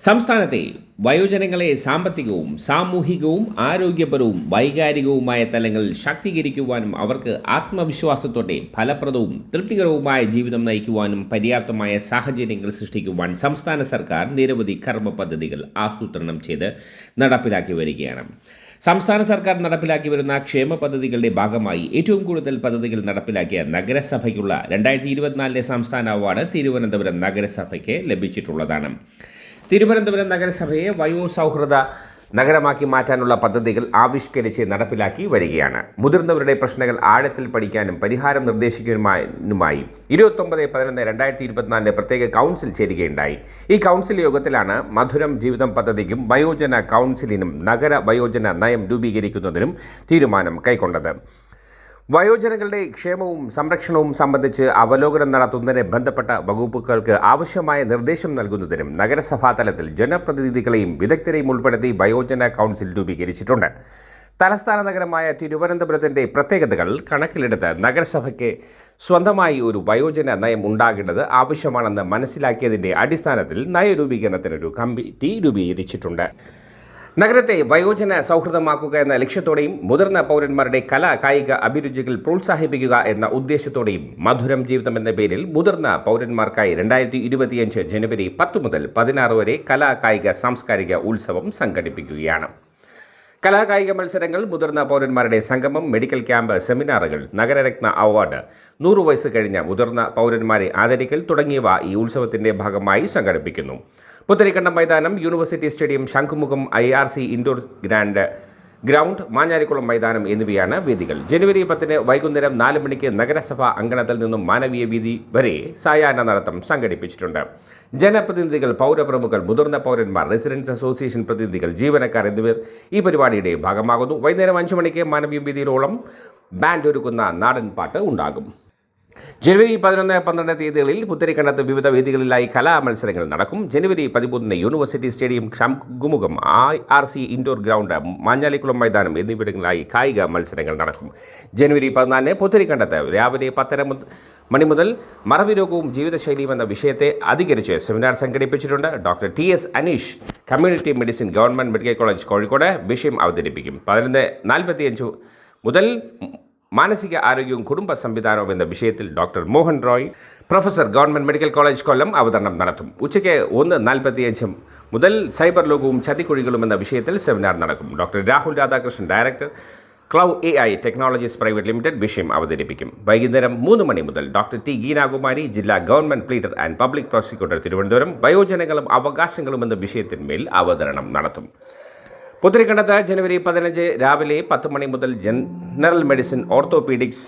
സംസ്ഥാനത്തെ വയോജനങ്ങളെ സാമ്പത്തികവും സാമൂഹികവും ആരോഗ്യപരവും വൈകാരികവുമായ തലങ്ങളിൽ ശാക്തീകരിക്കുവാനും അവർക്ക് ആത്മവിശ്വാസത്തോടെ ഫലപ്രദവും തൃപ്തികരവുമായ ജീവിതം നയിക്കുവാനും പര്യാപ്തമായ സാഹചര്യങ്ങൾ സൃഷ്ടിക്കുവാൻ സംസ്ഥാന സർക്കാർ നിരവധി കർമ്മ പദ്ധതികൾ ആസൂത്രണം ചെയ്ത് നടപ്പിലാക്കി വരികയാണ്. സംസ്ഥാന സർക്കാർ നടപ്പിലാക്കി വരുന്ന ക്ഷേമ പദ്ധതികളുടെ ഭാഗമായി ഏറ്റവും കൂടുതൽ പദ്ധതികൾ നടപ്പിലാക്കിയ നഗരസഭയ്ക്കുള്ള രണ്ടായിരത്തി ഇരുപത്തിനാലിലെ സംസ്ഥാന അവാർഡ് തിരുവനന്തപുരം നഗരസഭയ്ക്ക് ലഭിച്ചിട്ടുള്ളതാണ്. തിരുവനന്തപുരം നഗരസഭയെ വയോസൗഹൃദ നഗരമാക്കി മാറ്റാനുള്ള പദ്ധതികൾ ആവിഷ്കരിച്ച് നടപ്പിലാക്കി വരികയാണ്. മുതിർന്നവരുടെ പ്രശ്നങ്ങൾ ആഴത്തിൽ പഠിക്കാനും പരിഹാരം നിർദ്ദേശിക്കാനുമായി ഇരുപത്തൊമ്പത് പതിനൊന്ന് രണ്ടായിരത്തി ഇരുപത്തിനാലിലെ പ്രത്യേക കൗൺസിൽ ചേരുകയുണ്ടായി. ഈ കൗൺസിൽ യോഗത്തിലാണ് മധുരം ജീവിതം പദ്ധതിക്കും വയോജന കൗൺസിലിനും നഗര വയോജന നയം രൂപീകരിക്കുന്നതിനും തീരുമാനം കൈക്കൊണ്ടത്. വയോജനങ്ങളുടെ ക്ഷേമവും സംരക്ഷണവും സംബന്ധിച്ച് അവലോകനം നടത്തുന്നതിന് ബന്ധപ്പെട്ട വകുപ്പുകൾക്ക് ആവശ്യമായ നിർദ്ദേശം നൽകുന്നതിനും നഗരസഭാ തലത്തിൽ ജനപ്രതിനിധികളെയും വിദഗ്ധരെയും ഉൾപ്പെടുത്തി വയോജന കൗൺസിൽ രൂപീകരിച്ചിട്ടുണ്ട്. തലസ്ഥാന നഗരമായ തിരുവനന്തപുരത്തിന്റെ പ്രത്യേകതകൾ കണക്കിലെടുത്ത് നഗരസഭയ്ക്ക് സ്വന്തമായി ഒരു വയോജന നയം ഉണ്ടാകേണ്ടത് ആവശ്യമാണെന്ന് മനസ്സിലാക്കിയതിന്റെ അടിസ്ഥാനത്തിൽ നയരൂപീകരണത്തിനൊരു കമ്മിറ്റി രൂപീകരിച്ചിട്ടുണ്ട്. നഗരത്തെ വയോജന സൗഹൃദമാക്കുക എന്ന ലക്ഷ്യത്തോടെയും മുതിർന്ന പൗരന്മാരുടെ കലാ കായിക അഭിരുചികൾ പ്രോത്സാഹിപ്പിക്കുക എന്ന ഉദ്ദേശത്തോടെയും മധുരം ജീവിതം എന്ന പേരിൽ മുതിർന്ന പൗരന്മാർക്കായി രണ്ടായിരത്തി ഇരുപത്തിയഞ്ച് ജനുവരി പത്ത് മുതൽ പതിനാറ് വരെ കലാ കായിക സാംസ്കാരിക ഉത്സവം സംഘടിപ്പിക്കുകയാണ്. കലാകായിക മത്സരങ്ങൾ മുതിർന്ന പൗരന്മാരുടെ സംഗമം മെഡിക്കൽ ക്യാമ്പ് സെമിനാറുകൾ നഗരരത്ന അവാർഡ് നൂറു വയസ്സ് കഴിഞ്ഞ മുതിർന്ന പൗരന്മാരെ ആദരിക്കൽ തുടങ്ങിയവ ഈ ഉത്സവത്തിന്റെ ഭാഗമായി സംഘടിപ്പിക്കുന്നു. പുത്തരിക്കണ്ടം മൈതാനം university stadium Shankhumukham I R C indoor grand ground Manjalikulam Maidanam എന്നിവയാണ് വേദികൾ. ജനുവരി പത്തിന് വൈകുന്നേരം നാല് മണിക്ക് നഗരസഭാ അങ്കണത്തിൽ നിന്നും മാനവീയ വീതി വരെ സായാഹ്ന നടത്തം സംഘടിപ്പിച്ചിട്ടുണ്ട്. ജനപ്രതിനിധികൾ പൗരപ്രമുഖർ മുതിർന്ന പൗരന്മാർ റെസിഡൻസ് അസോസിയേഷൻ പ്രതിനിധികൾ ജീവനക്കാർ എന്നിവർ ഈ പരിപാടിയുടെ ഭാഗമാകുന്നു. വൈകുന്നേരം അഞ്ചു മണിക്ക് മാനവീയ വീതിയിലോളം ബാൻഡ് ഒരുക്കുന്ന നാടൻ പാട്ട് ഉണ്ടാകും. ജനുവരി പതിനൊന്ന് പന്ത്രണ്ട് തീയതികളിൽ പുത്തരിക്കണ്ടത്ത് വിവിധ വേദികളിലായി കലാമത്സരങ്ങൾ നടക്കും. ജനുവരി പതിമൂന്നിന് university stadium Shankhumukham I R C indoor ground Manjalikulam Maidanam എന്നിവിടങ്ങളിലായി കായിക മത്സരങ്ങൾ നടക്കും. ജനുവരി പതിനാലിന് പുത്തരിക്കണ്ടത്ത് രാവിലെ പത്തര മണി മുതൽ മറവി രോഗവും ജീവിതശൈലിയും എന്ന വിഷയത്തെ അധികരിച്ച് സെമിനാർ സംഘടിപ്പിച്ചിട്ടുണ്ട്. Doctor T S Aneesh community medicine government medical college Kozhikode വിഷയം അവതരിപ്പിക്കും. പതിനൊന്ന് നാൽപ്പത്തിയഞ്ച് മുതൽ മാനസിക ആരോഗ്യവും കുടുംബ സംവിധാനവും എന്ന വിഷയത്തിൽ doctor Mohan Roy professor government medical college Kollam അവതരണം നടത്തും. ഉച്ചയ്ക്ക് ഒന്ന് നാൽപ്പത്തിയഞ്ചും മുതൽ സൈബർ ലോകവും ചതിക്കുഴികളും എന്ന വിഷയത്തിൽ സെമിനാർ നടക്കും. Doctor Rahul Radhakrishnan director ക്ലൗ A I technologies private limited വിഷയം അവതരിപ്പിക്കും. വൈകുന്നേരം മൂന്ന് മണി മുതൽ ഡോക്ടർ ടി ഗീനാകുമാരി ജില്ലാ government pleader and public prosecutor Thiruvananthapuram വയോജനങ്ങളും അവകാശങ്ങളും എന്ന വിഷയത്തിന്മേൽ അവതരണം നടത്തും. പുത്തരിക്കണ്ടത്ത് ജനുവരി പതിനഞ്ച് രാവിലെ പത്ത് മണി മുതൽ general medicine orthopaedics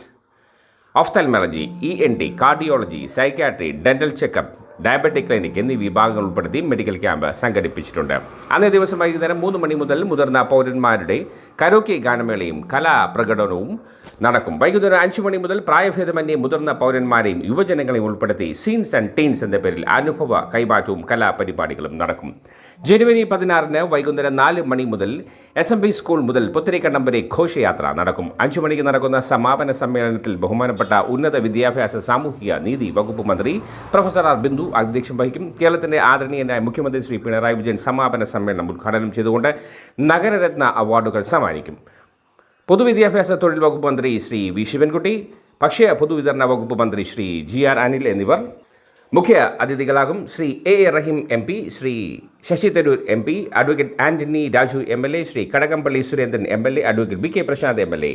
ophthalmology E N T cardiology psychiatry dental checkup diabetic clinic എന്നീ വിഭാഗങ്ങൾ ഉൾപ്പെടുത്തി മെഡിക്കൽ ക്യാമ്പ് സംഘടിപ്പിച്ചിട്ടുണ്ട്. അന്നേ ദിവസം വൈകുന്നേരം മൂന്ന് മണി മുതൽ മുതിർന്ന പൗരന്മാരുടെ കരോക്കി ഗാനമേളയും കലാപ്രകടനവും നടക്കും. വൈകുന്നേരം അഞ്ച് മണി മുതൽ പ്രായഭേദമന്യേ മുതിർന്ന പൗരന്മാരെയും യുവജനങ്ങളെയും ഉൾപ്പെടുത്തി സീൻസ് ആൻഡ് ടീൻസ് എന്ന പേരിൽ അനുഭവ കൈമാറ്റവും കലാപരിപാടികളും നടക്കും. ജനുവരി പതിനാറിന് വൈകുന്നേരം നാല് മണി മുതൽ എസ് എം പി സ്കൂൾ മുതൽ പുത്തരിക്കണ്ടം വരെ ഘോഷയാത്ര നടക്കും. അഞ്ചു മണിക്ക് നടക്കുന്ന സമാപന സമ്മേളനത്തിൽ ബഹുമാനപ്പെട്ട ഉന്നത വിദ്യാഭ്യാസ സാമൂഹിക നീതി വകുപ്പ് മന്ത്രി പ്രൊഫസർ ആർ ബിന്ദു അധ്യക്ഷം വഹിക്കും. കേരളത്തിന്റെ ആദരണീയനായ മുഖ്യമന്ത്രി ശ്രീ പിണറായി വിജയൻ സമാപന സമ്മേളനം ഉദ്ഘാടനം ചെയ്തുകൊണ്ട് നഗരരത്ന അവാർഡുകൾ സമ്മാനിക്കും. പൊതുവിദ്യാഭ്യാസ തൊഴിൽ വകുപ്പ് മന്ത്രി ശ്രീ വി ശിവൻകുട്ടി ഭക്ഷ്യ പൊതുവിതരണ വകുപ്പ് മന്ത്രി ശ്രീ ജി ആർ അനിൽ എന്നിവർ മുഖ്യ അതിഥികളാകും Shri A A Rahim M P Shri Shashi Tharoor M P advocate Antony Raju M L A Shri Kadakampally Surendran M L A advocate V K Prashanth M L A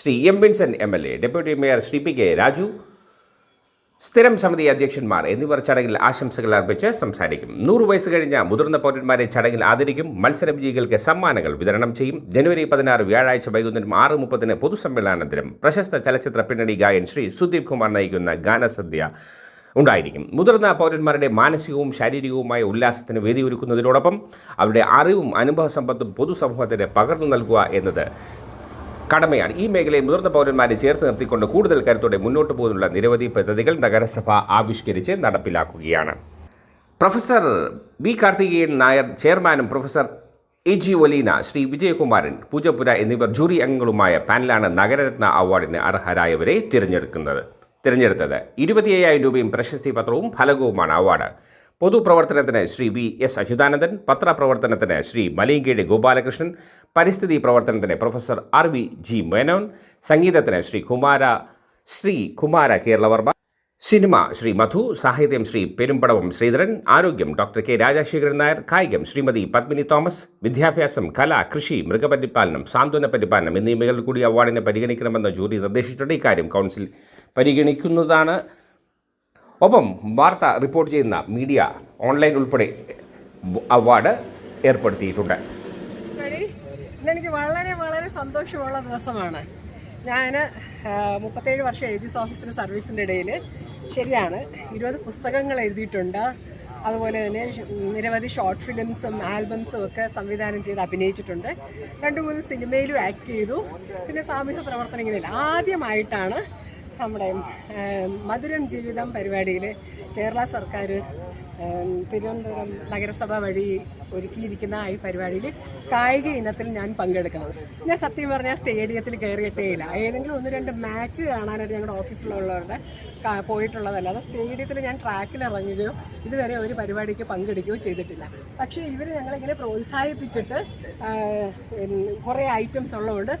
Shri M Vincent M L A deputy mayor Shri P K Raju സ്ഥിരം സമിതി അധ്യക്ഷന്മാർ എന്നിവർ ചടങ്ങിൽ ആശംസകൾ അർപ്പിച്ച് സംസാരിക്കും. നൂറ് വയസ്സ് കഴിഞ്ഞ മുതിർന്ന പൗരന്മാരെ ചടങ്ങിൽ ആദരിക്കും. മത്സര വിജയികൾക്ക് സമ്മാനങ്ങൾ വിതരണം ചെയ്യും. ജനുവരി പതിനാറ് വ്യാഴാഴ്ച വൈകുന്നേരം ആറ് മുപ്പതിന് പൊതുസമ്മേളനാനന്തരം. പ്രശസ്ത ചലച്ചിത്ര പിന്നണി ഗായൻ ശ്രീ സുദീപ് കുമാർ നയിക്കുന്ന ഗാനസദ്യ ഉണ്ടായിരിക്കും. മുതിർന്ന പൗരന്മാരുടെ മാനസികവും ശാരീരികവുമായ ഉല്ലാസത്തിന് വേദിയൊരുക്കുന്നതിനോടൊപ്പം അവരുടെ അറിവും അനുഭവ സമ്പത്തും പൊതുസമൂഹത്തിന് പകർന്നു നൽകുക എന്നത് കടമയാണ്. ഈ മേഖലയിൽ മുതിർന്ന പൗരന്മാരെ ചേർത്ത് നിർത്തിക്കൊണ്ട് കൂടുതൽ കരുത്തോടെ മുന്നോട്ട് പോകുന്നുള്ള നിരവധി പദ്ധതികൾ നഗരസഭ ആവിഷ്കരിച്ച് നടപ്പിലാക്കുകയാണ്. പ്രൊഫസർ ബി കാർത്തികേയൻ നായർ ചെയർമാനും professor A. G. Oleena Shri. Vijayakumaran Poojappura എന്നിവർ ജൂറി അംഗങ്ങളുമായ പാനലാണ് നഗരരത്ന അവാർഡിന് അർഹരായവരെ തിരഞ്ഞെടുക്കുന്നത്. തിരഞ്ഞെടുത്തത്. ഇരുപത്തി അയ്യായിരം രൂപയും പ്രശസ്തി പത്രവും ഫലകവുമാണ് അവാർഡ്. പൊതുപ്രവർത്തനത്തിന് ശ്രീ വി എസ് അച്യുതാനന്ദൻ പത്രപ്രവർത്തനത്തിന് ശ്രീ മലയങ്കേടി ഗോപാലകൃഷ്ണൻ പരിസ്ഥിതി പ്രവർത്തനത്തിന് professor R V G Menon സംഗീതത്തിന് ശ്രീ കുമാര ശ്രീ കുമാര കേരളവർമ്മ സിനിമ ശ്രീ മധു സാഹിത്യം ശ്രീ പെരുമ്പടവം ശ്രീധരൻ ആരോഗ്യം ഡോക്ടർ കെ രാജശേഖരൻ നായർ കായികം ശ്രീമതി പത്മിനി തോമസ് വിദ്യാഭ്യാസം കല കൃഷി മൃഗപരിപാലനം സാന്ത്വന പരിപാലനം എന്നീ മേഖലകൾ കൂടി അവാർഡിനെ പരിഗണിക്കണമെന്ന് ജൂറി നിർദ്ദേശിച്ചിട്ടുണ്ട്. ഇക്കാര്യം കൗൺസിൽ പരിഗണിക്കുന്നതാണ്. ഒപ്പം വാർത്ത റിപ്പോർട്ട് ചെയ്യുന്ന മീഡിയ ഓൺലൈൻ ഉൾപ്പെടെ അവാർഡ് ഏർപ്പെടുത്തിയിട്ടുണ്ട്. എനിക്ക് വളരെ വളരെ സന്തോഷമുള്ള ദിവസമാണ്. ഞാൻ മുപ്പത്തേഴ് വർഷം ഏജീസ് ഓഫീസിലെ സർവീസിന്റെ ഇടയിൽ ശരിയാണ് ഇരുപത് പുസ്തകങ്ങൾ എഴുതിയിട്ടുണ്ട്. അതുപോലെ തന്നെ നിരവധി ഷോർട്ട് ഫിലിംസും ആൽബംസും ഒക്കെ സംവിധാനം ചെയ്ത് അഭിനയിച്ചിട്ടുണ്ട്. രണ്ട് മൂന്ന് സിനിമയിലും ആക്ട് ചെയ്തു. പിന്നെ സാമൂഹ്യ പ്രവർത്തനങ്ങളിൽ ആദ്യമായിട്ടാണ് നമ്മുടെ മധുരം ജീവിതം പരിപാടിയിൽ കേരള സർക്കാർ തിരുവനന്തപുരം നഗരസഭ വഴി ഒരുക്കിയിരിക്കുന്ന ഈ പരിപാടിയിൽ കായിക ഇനത്തിൽ ഞാൻ പങ്കെടുക്കുന്നത് ഞാൻ സത്യം പറഞ്ഞാൽ സ്റ്റേഡിയത്തിൽ കയറിയിട്ടേ ഇല്ല. ഏതെങ്കിലും ഒന്ന് രണ്ട് മാച്ച് കാണാനായിട്ട് ഞങ്ങളുടെ ഓഫീസിലുള്ളവരുടെ പോയിട്ടുള്ളതല്ലാതെ സ്റ്റേഡിയത്തിൽ ഞാൻ ട്രാക്കിൽ ഇറങ്ങുകയോ ഇതുവരെ ഒരു പരിപാടിക്ക് പങ്കെടുക്കുകയോ ചെയ്തിട്ടില്ല. പക്ഷേ ഇവർ ഞങ്ങളിങ്ങനെ പ്രോത്സാഹിപ്പിച്ചിട്ട് കുറേ ഐറ്റംസ് ഉള്ളതുകൊണ്ട്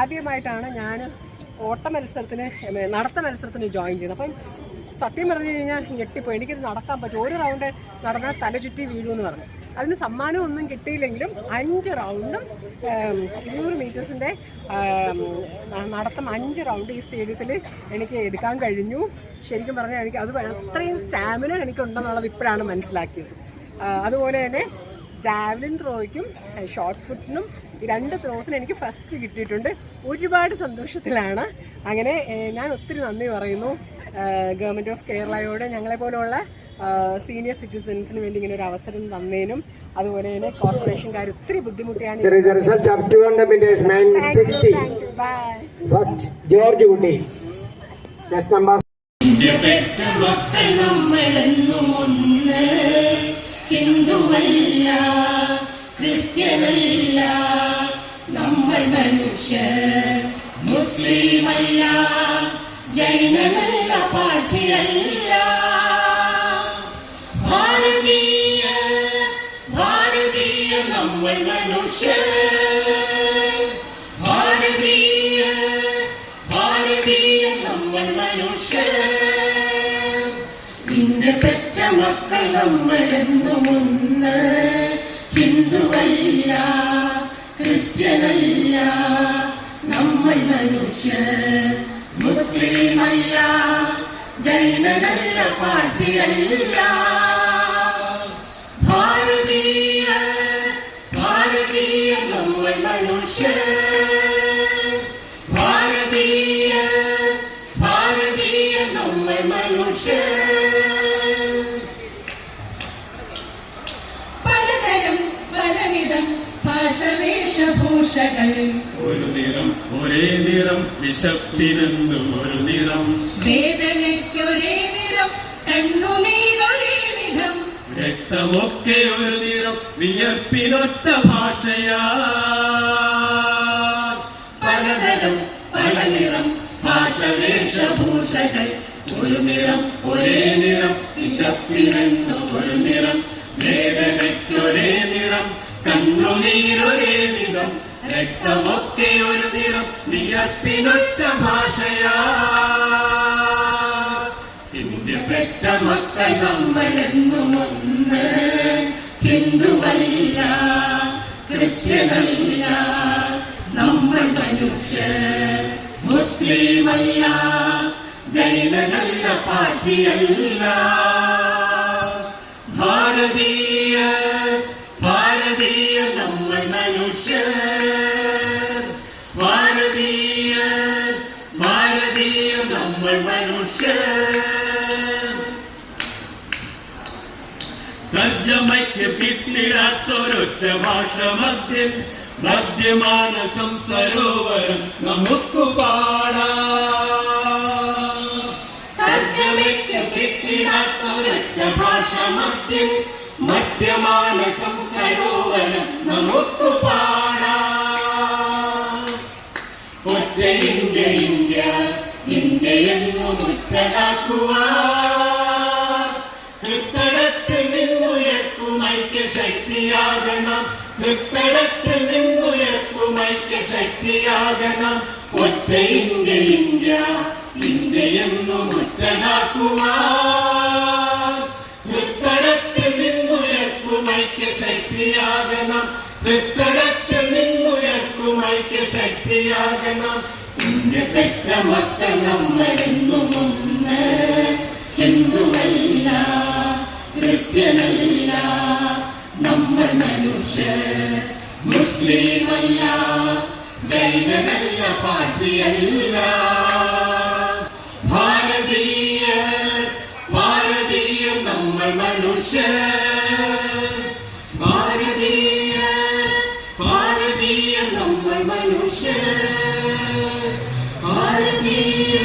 ആദ്യമായിട്ടാണ് ഞാൻ ഓട്ട മത്സരത്തിന് നടത്ത മത്സരത്തിന് ജോയിൻ ചെയ്തു. അപ്പം സത്യം പറഞ്ഞു കഴിഞ്ഞാൽ ഞെട്ടിപ്പോയി. എനിക്കിത് നടക്കാൻ പറ്റും. ഒരു റൗണ്ട് നടന്നാൽ തല ചുറ്റി വീഴുമെന്ന് പറഞ്ഞു. അതിന് സമ്മാനം ഒന്നും കിട്ടിയില്ലെങ്കിലും അഞ്ച് റൗണ്ടും ഇരുന്നൂറ് മീറ്റേഴ്സിന്റെ നടത്തം അഞ്ച് റൗണ്ട് ഈ സ്റ്റേഡിയത്തിൽ എനിക്ക് എടുക്കാൻ കഴിഞ്ഞു. ശരിക്കും പറഞ്ഞാൽ എനിക്ക് അത് അത്രയും സ്റ്റാമിന എനിക്കുണ്ടെന്നുള്ളത് ഇപ്പോഴാണ് മനസ്സിലാക്കിയത്. അതുപോലെ തന്നെ ജാവലിൻ ത്രോയ്ക്കും ഷോർട്ട് ഫുട്ടിനും രണ്ട് ത്രോസിനും എനിക്ക് ഫസ്റ്റ് കിട്ടിയിട്ടുണ്ട്. ഒരുപാട് സന്തോഷത്തിലാണ്. അങ്ങനെ ഞാൻ ഒത്തിരി നന്ദി പറയുന്നു. ഗവൺമെന്റ് ഓഫ് കേരളയോട് ഞങ്ങളെപ്പോലുള്ള സീനിയർ സിറ്റിസൻസിന് വേണ്ടി ഇങ്ങനെ ഒരു അവസരം തന്നതിനും അതുപോലെ തന്നെ കോർപ്പറേഷൻകാർ ഒത്തിരി ബുദ്ധിമുട്ടിയാണ് There is a result of 200 60. By First, George Woody. Chest number മക്കൾ നമ്മളെന്നും ഒന്ന് ഹിന്ദുവല്ല ക്രിസ്ത്യനല്ല നമ്മൾ മനുഷ്യർ മുസ്ലിമല്ല ജൈനനല്ല പാഴ്സിയല്ല. ഭാരതീയ ഭാരതീയ നമ്മൾ മനുഷ്യർ ഭാരതീയ ഭാരതീയ നമ്മൾ മനുഷ്യർ നിന്റെ പെറ്റ മക്കൾ നമ്മളെന്നും ഒന്ന്. ഹിന്ദുവല്ല ക്രിസ്ത്യനല്ല നമ്മൾ മനുഷ്യർ മുസ്ലിമല്ല ജൈനനല്ല പാഴ്സിയല്ല. ഭാരതീയ ഭാരതീയ നമ്മൾ മനുഷ്യർ നിറം ഒരേ നിറം വിശപ്പിനെന്നും ഒരു നിറം. വേദനയ്ക്കൊരേ നിറം കണ്ണുനീരൊരേ വിധം രക്തമൊക്കെ ഒരു നിറം വിയർപ്പിനൊറ്റ ഭാഷയാ പലതരം പല നിറം ഭാഷവേഷഭൂഷകൾ. ഒരു നിറം ഒരേ നിറം വിശപ്പിനെന്നും ഒരു നിറം. വേദനയ്ക്കൊരേ നിറം കണ്ണുനീരൊരേ വിധം രക്തമൊക്കെ ഒരു നിറം വിയർപ്പിനൊറ്റ ഭാഷയാ. ഇന്ത്യ പെറ്റ മക്കൾ നമ്മളെന്നും ഒന്ന്. ഹിന്ദുവല്ല ക്രിസ്ത്യനല്ല നമ്മൾ മനുഷ്യർ. മുസ്ലിമല്ല ജൈനനല്ല പാഴ്സിയല്ല. ഭാരതീയ ഭാരതീയ നമ്മൾ മനുഷ്യർ. നമ്മൾ മനുഷ്യർ തർജമയ്ക്ക് കിട്ടിടാത്തൊരൊറ്റ ഭാഷ മദ്യം മദ്യമാനസം സരോവരം നമുക്ക് പാടാം. തർജമയ്ക്ക് കിട്ടിടാത്തൊരൊറ്റ ഭാഷ മദ്യം മദ്യമാനസം മുക്തനാക്കുവാൻ ഹൃത്തടത്തിൽ നിന്നുയർക്കും ഐക്യശക്തിയാകണം. ഹൃത്തടത്തിൽ നിന്നുയർക്കും ഐക്യശക്തിയാകണം. ഒറ്റ ഇന്ത്യ ഇന്ത്യ ഇന്ത്യയെന്നു മുക്തനാക്കുവാൻ ഹൃത്തടത്തിൽ നിന്നുയർക്കും ഐക്യശക്തിയാകണം. ഹൃത്തടത്തിൽ നിന്നുയർക്കും ഐക്യശക്തിയാകണം. ഇന്ത്യ പെറ്റ മക്കൾ നമ്മളെന്നും ഹിന്ദുവല്ല ക്രിസ്ത്യനല്ല നമ്മൾ മനുഷ്യർ മുസ്ലിമല്ല ജൈനനല്ല പാഴ്സിയല്ല. ഭാരതീയ ഭാരതീയ നമ്മൾ മനുഷ്യർ ഭാരതീയ ഭാരതീയ നമ്മൾ മനുഷ്യർ ഭാരതീയ